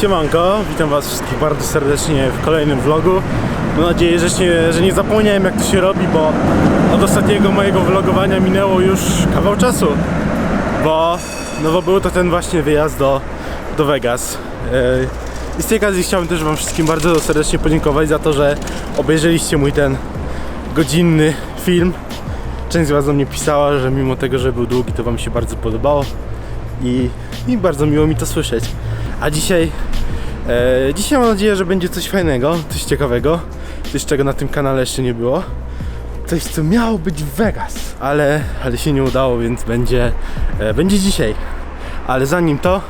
Siemanko, witam was wszystkich bardzo serdecznie w kolejnym vlogu. Mam nadzieję, że nie, że nie zapomniałem jak to się robi, bo od ostatniego mojego vlogowania minęło już kawał czasu. Bo, no bo był to ten właśnie wyjazd do, do Vegas. Yy, I z tej okazji chciałbym też wam wszystkim bardzo serdecznie podziękować za to, że obejrzeliście mój ten godzinny film. Część z was do mnie pisała, że mimo tego, że był długi, to wam się bardzo podobało i, i bardzo miło mi to słyszeć. A dzisiaj, e, dzisiaj mam nadzieję, że będzie coś fajnego, coś ciekawego, coś czego na tym kanale jeszcze nie było. Coś co miało być w Vegas, ale, ale się nie udało, więc będzie, e, będzie dzisiaj. Ale zanim to,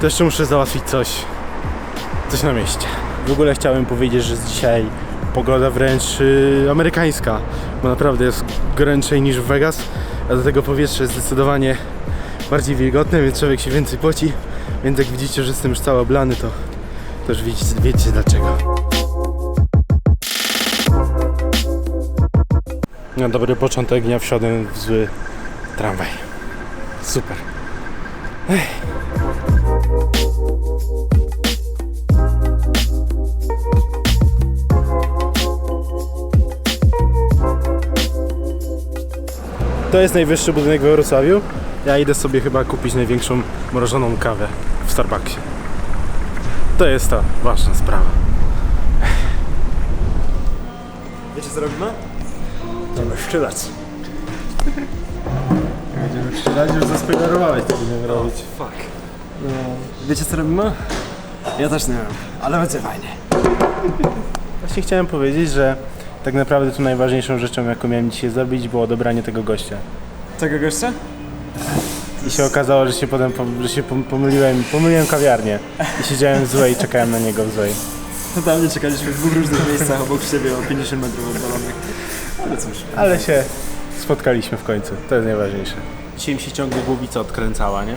to jeszcze muszę załatwić coś, coś na mieście. W ogóle chciałem powiedzieć, że dzisiaj pogoda wręcz y, amerykańska, bo naprawdę jest goręczej niż w Vegas, a do tego powietrze jest zdecydowanie bardziej wilgotne, więc człowiek się więcej poci. Więc jak widzicie, że jestem już cały oblany, to też wiecie, wiecie dlaczego. Na dobry początek dnia wsiadłem w zły tramwaj. Super. Ech. To jest najwyższy budynek we Wrocławiu. Ja idę sobie chyba kupić największą mrożoną kawę w Starbucksie. To jest ta ważna sprawa. Wiecie co robimy? Będziemy szczylać. Będziemy szczylać, już zaspoilerowałeś, co będziemy robić. Fuck. No, wiecie co robimy? Ja też nie wiem, ale będzie fajnie. Właśnie chciałem powiedzieć, że tak naprawdę tu najważniejszą rzeczą, jaką miałem dzisiaj zrobić, było dobranie tego gościa. Czego gościa? I się okazało, że się potem pom- że się pom- pomyliłem, pomyliłem kawiarnię. I siedziałem w złej, czekałem na niego w złej. Totalnie czekaliśmy w dwóch różnych miejscach obok siebie o 50 metrów oddalonych. Ale cóż. Ale się spotkaliśmy w końcu. To jest najważniejsze. Dzisiaj mi się ciągle głowica odkręcała, nie?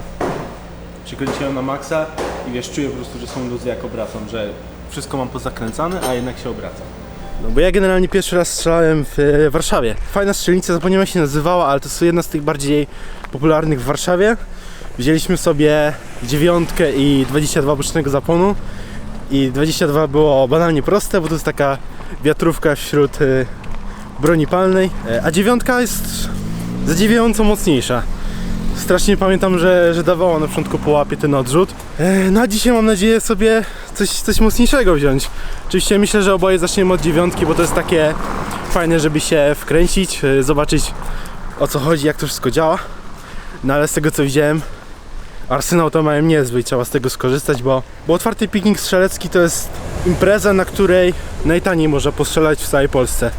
Przykręciłem na maksa i wiesz, czuję po prostu, że są luzy jak obracam, że wszystko mam pozakręcane, a jednak się obraca. No bo ja generalnie pierwszy raz strzelałem w e, Warszawie. Fajna strzelnica, zapomniałem się nazywała, ale to jest jedna z tych bardziej popularnych w Warszawie. Wzięliśmy sobie dziewiątkę i 22 bocznego zapłonu. I 22 było banalnie proste, bo to jest taka wiatrówka wśród e, broni palnej, e, a dziewiątka jest zadziwiająco mocniejsza. Strasznie pamiętam, że, że dawało na początku po łapie ten odrzut. E, No a dzisiaj mam nadzieję sobie coś, coś mocniejszego wziąć. Oczywiście myślę, że oboje zaczniemy od dziewiątki, bo to jest takie fajne, żeby się wkręcić, e, zobaczyć o co chodzi, jak to wszystko działa. No ale z tego co widziałem, arsenał to mają niezły i trzeba z tego skorzystać, bo, bo otwarty piknik strzelecki to jest impreza, na której najtaniej można postrzelać w całej Polsce.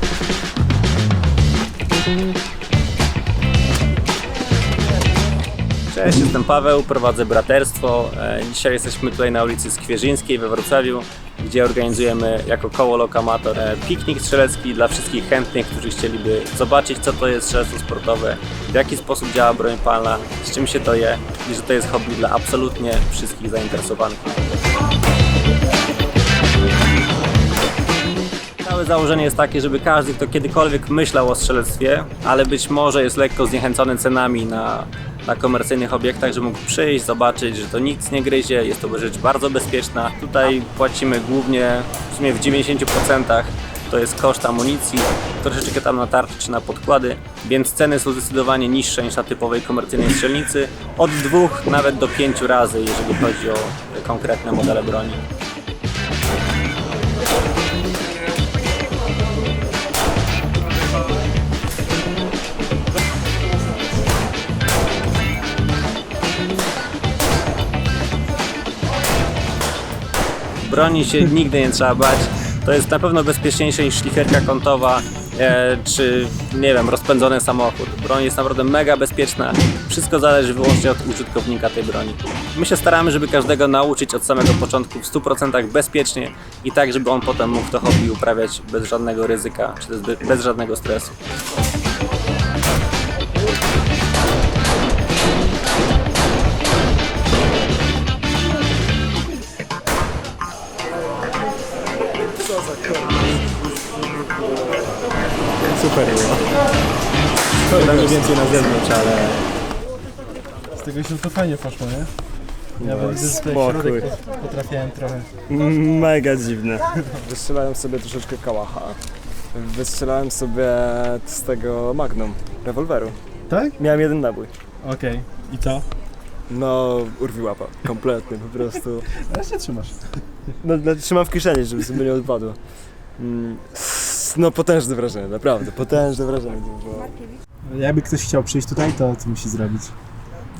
Cześć, jestem Paweł, prowadzę braterstwo. E, Dzisiaj jesteśmy tutaj na ulicy Skwierzyńskiej we Wrocławiu, gdzie organizujemy jako koło Lokamator e, piknik strzelecki dla wszystkich chętnych, którzy chcieliby zobaczyć, co to jest strzelectwo sportowe, w jaki sposób działa broń palna, z czym się to je i że to jest hobby dla absolutnie wszystkich zainteresowanych. Całe założenie jest takie, żeby każdy, kto kiedykolwiek myślał o strzelectwie, ale być może jest lekko zniechęcony cenami na, na komercyjnych obiektach, żeby mógł przyjść, zobaczyć, że to nic nie gryzie, jest to rzecz bardzo bezpieczna. Tutaj płacimy głównie, w sumie w 90% to jest koszt amunicji, troszeczkę tam na tarczy czy na podkłady, więc ceny są zdecydowanie niższe niż na typowej komercyjnej strzelnicy, od dwóch nawet do pięciu razy, jeżeli chodzi o konkretne modele broni. Broni się nigdy nie trzeba bać. To jest na pewno bezpieczniejsze niż szlifierka kątowa, e, czy nie wiem, rozpędzony samochód. Broń jest naprawdę mega bezpieczna. Wszystko zależy wyłącznie od użytkownika tej broni. My się staramy, żeby każdego nauczyć od samego początku w 100% bezpiecznie i tak, żeby on potem mógł to hobby uprawiać bez żadnego ryzyka, czy bez żadnego stresu. Mniej więcej na zewnątrz, ale... Z tego się to fajnie poszło, nie? Ja bo widzę, że tutaj Spokój. środek potrafiłem trochę. Mega dziwne. Wystrzelałem sobie troszeczkę kałacha. Wystrzelałem sobie z tego Magnum, rewolweru. Tak? Miałem jeden nabój. Okej. I co? No, urwi łapa. Kompletnie, po prostu. Ale się trzymasz. No, no, trzymam w kieszeni, żeby sobie nie odpadło. Mm, s- No, potężne wrażenie, naprawdę. Potężne wrażenie to było. Jakby ktoś chciał przyjść tutaj, to co musi zrobić?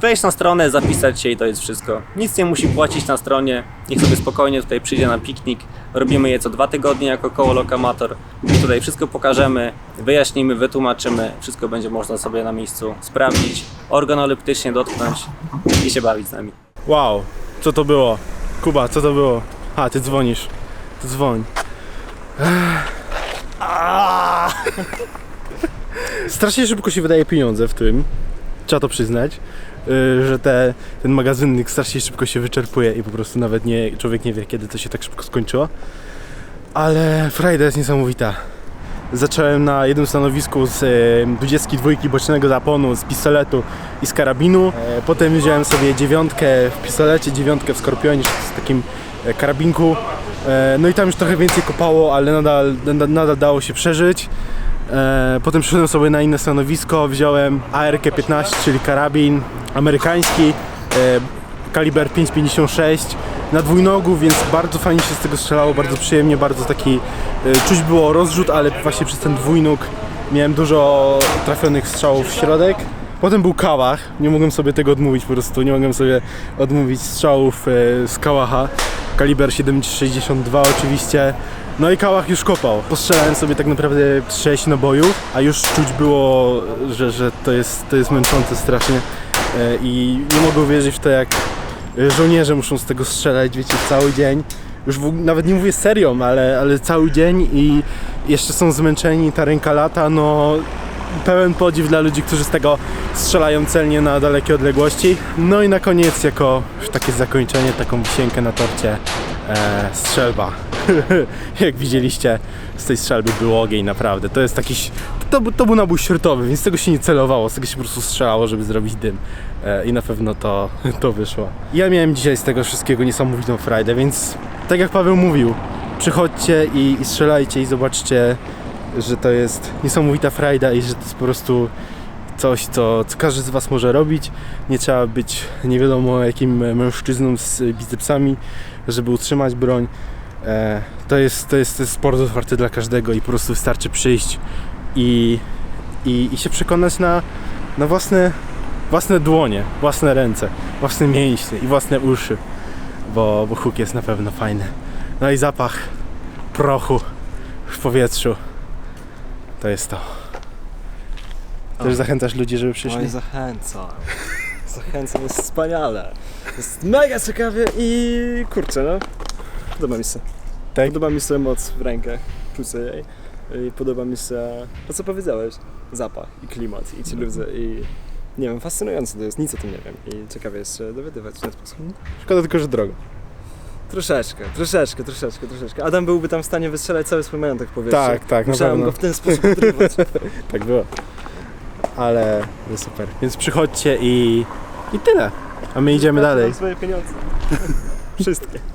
Wejść na stronę, zapisać się i to jest wszystko. Nic nie musi płacić na stronie, niech sobie spokojnie tutaj przyjdzie na piknik. Robimy je co dwa tygodnie jako koło Lokamator. Tutaj wszystko pokażemy, wyjaśnimy, wytłumaczymy. Wszystko będzie można sobie na miejscu sprawdzić, organoleptycznie dotknąć i się bawić z nami. Wow, co to było? Kuba, co to było? A, ty dzwonisz. Dzwoń. Ech. Strasznie szybko się wydaje pieniądze w tym. Trzeba to przyznać. yy, Że te, ten magazynnik strasznie szybko się wyczerpuje i po prostu nawet nie, człowiek nie wie, kiedy to się tak szybko skończyło. Ale frajda jest niesamowita. Zacząłem na jednym stanowisku z e, 22 bocznego zaponu, z pistoletu i z karabinu. E, potem wziąłem sobie dziewiątkę w pistolecie, dziewiątkę w skorpionie, z takim e, karabinku. E, no i tam już trochę więcej kopało, ale nadal, nadal dało się przeżyć. E, potem przyszedłem sobie na inne stanowisko, wziąłem ARK-15, czyli karabin amerykański, e, kaliber 5,56 na dwójnogu, więc bardzo fajnie się z tego strzelało, bardzo przyjemnie, bardzo taki e, czuć było rozrzut, ale właśnie przez ten dwójnóg miałem dużo trafionych strzałów w środek. Potem był kałach, nie mogłem sobie tego odmówić po prostu, nie mogłem sobie odmówić strzałów z kałacha. Kaliber 7,62 oczywiście. No i kałach już kopał. Postrzelałem sobie tak naprawdę 6 nabojów, a już czuć było, że, że to, jest, to jest męczące strasznie. E, I nie mogę uwierzyć w to, jak żołnierze muszą z tego strzelać, wiecie, cały dzień. Już w, nawet nie mówię serią, ale, ale cały dzień i jeszcze są zmęczeni, ta ręka lata, no pełen podziw dla ludzi, którzy z tego strzelają celnie na dalekie odległości. No i na koniec, jako takie zakończenie, taką wisienkę na torcie, e, strzelba. Jak widzieliście, z tej strzelby był ogień, naprawdę. To jest taki, to, to był nabój śrutowy, więc tego się nie celowało, z tego się po prostu strzelało, żeby zrobić dym. E, I na pewno to, to wyszło. Ja miałem dzisiaj z tego wszystkiego niesamowitą frajdę, więc tak jak Paweł mówił, przychodźcie i, i strzelajcie i zobaczcie, że to jest niesamowita frajda i że to jest po prostu coś, co, co każdy z Was może robić. Nie trzeba być nie wiadomo jakim mężczyzną z bicepsami, żeby utrzymać broń. E, to, jest, to, jest, to jest sport otwarty dla każdego i po prostu wystarczy przyjść i, i, i się przekonać na, na własne, własne dłonie, własne ręce, własne mięśnie i własne uszy, bo, bo huk jest na pewno fajny. No i zapach prochu w powietrzu. To jest to. Też zachęcasz ludzi, żeby przyszli? Oj, zachęcam. Zachęcam, jest wspaniale. Jest mega ciekawie i kurczę, no. Podoba mi się. Tak? Podoba mi się moc w rękach, czucie jej. I podoba mi się to, co powiedziałeś. Zapach i klimat i ci ludzie i... Nie wiem, fascynujące to jest, nic o tym nie wiem i ciekawie jest się dowiadywać w ten sposób. Szkoda tylko, że drogo. Troszeczkę, troszeczkę, troszeczkę, troszeczkę. Adam byłby tam w stanie wystrzelać cały swój majątek w powietrzu. Tak, tak, na Musiałem pewno. go w ten sposób utrywać. Tak było. Ale jest super. Więc przychodźcie i, i tyle. A my idziemy dalej. swoje pieniądze. Wszystkie.